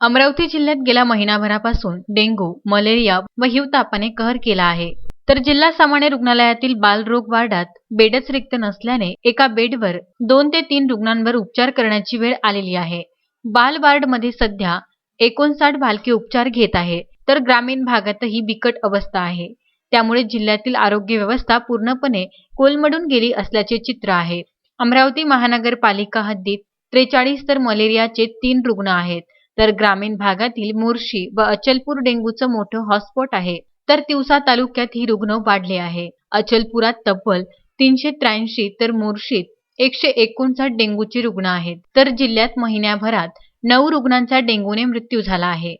अमरावती जिल्ह्यात गेल्या महिनाभरापासून डेंग्यू मलेरिया व हिवतापाने कहर केला आहे. तर जिल्हा सामान्य रुग्णालयातील बालरोग वार्डात बेडच रिक्त नसल्याने एका बेडवर दोन ते तीन रुग्णांवर उपचार करण्याची वेळ आलेली आहे. बाल वार्डमध्ये सध्या एकोणसाठ बालके उपचार घेत आहे तर ग्रामीण भागातही बिकट अवस्था आहे. त्यामुळे जिल्ह्यातील आरोग्य व्यवस्था पूर्णपणे कोलमडून गेली असल्याचे चित्र आहे. अमरावती महानगरपालिका हद्दीत त्रेचाळीस तर मलेरियाचे तीन रुग्ण आहेत. तर ग्रामीण भागातील मोर्शी व अचलपूर डेंग्यूचं मोठं हॉटस्पॉट आहे. तर तिवसा तालुक्यात ही रुग्ण वाढले आहे. अचलपुरात तब्बल तीनशे त्र्याऐंशी तर मोर्शीत एकशे एकोणसाठ डेंग्यूचे रुग्ण आहेत. तर जिल्ह्यात महिन्याभरात नऊ रुग्णांचा डेंग्यूने मृत्यू झाला आहे.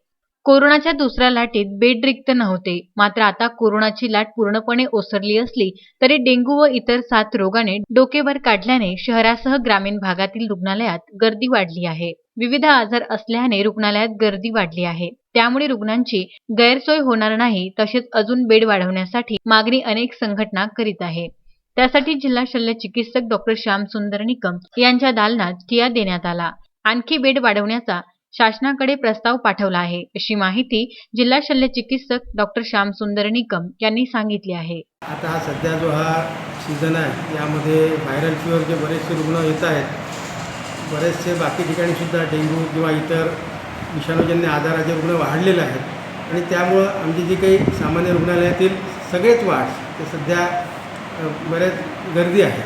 कोरोनाच्या दुसऱ्या लाटेत बेड रिक्त नव्हते. मात्र आता कोरोनाची लाट पूर्णपणे ओसरली असली तरी डेंग्यू व इतर सात रोगाने डोकेवर काढल्याने शहरासह ग्रामीण भागातील रुग्णालयात गर्दी वाढली आहे. विविध आजार असल्याने रुग्णालयात गर्दी वाढली आहे. त्यामुळे रुग्णांची गैरसोय होणार नाही तसेच अजून बेड वाढवण्यासाठी मागणी अनेक संघटना करीत आहे. त्यासाठी जिल्हा शल्य चिकित्सक डॉक्टर श्याम सुंदर निकम यांच्या दालनात किया देण्यात आला. आणखी बेड वाढवण्याचा शासनाकडे प्रस्ताव पाठवला आहे अशी माहिती जिल्हा शल्य चिकित्सक डॉक्टर श्यामसुंदर निकम यांनी सांगितली आहे. आता हा सध्या जो हा सीझन आहे यामध्ये व्हायरल फीवरचे बरेचसे रुग्ण येत आहेत. बरेचसे बाकी ठिकाणी सुद्धा डेंग्यू किंवा इतर विषाणूजन्य आजाराचे रुग्ण वाढलेले आहेत. आणि त्यामुळं आमची जी काही सामान्य रुग्णालयातील सगळेच वाढ ते सध्या बरेच गर्दी आहे.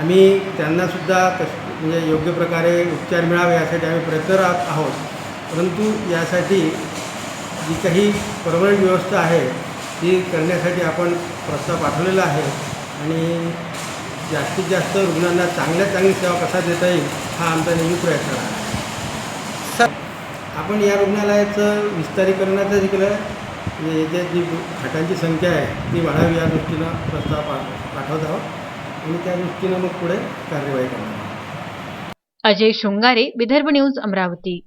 आम्ही त्यांनासुद्धा कश म्हणजे योग्य प्रकारे उपचार मिळावे यासाठी आम्ही प्रयत्नरत आहोत. परंतु यासाठी जी काही परमनंट व्यवस्था आहे ती करण्यासाठी आपण प्रस्ताव पाठवलेला आहे. आणि जास्तीत जास्त रुग्णांना चांगल्या चांगली सेवा कसा देता येईल हा आमचा नेहमी प्रयत्न आहे आपण या रुग्णालयाचं विस्तारीकरणाचं देखील म्हणजे याच्यात जी खाटांची संख्या आहे ती वाढावी या दृष्टीनं प्रस्ताव पा पाठवत आहोत. आणि त्या दृष्टीनं मग पुढे कार्यवाही करणार अजय शृंगारे विदर्भ न्यूज अमरावती.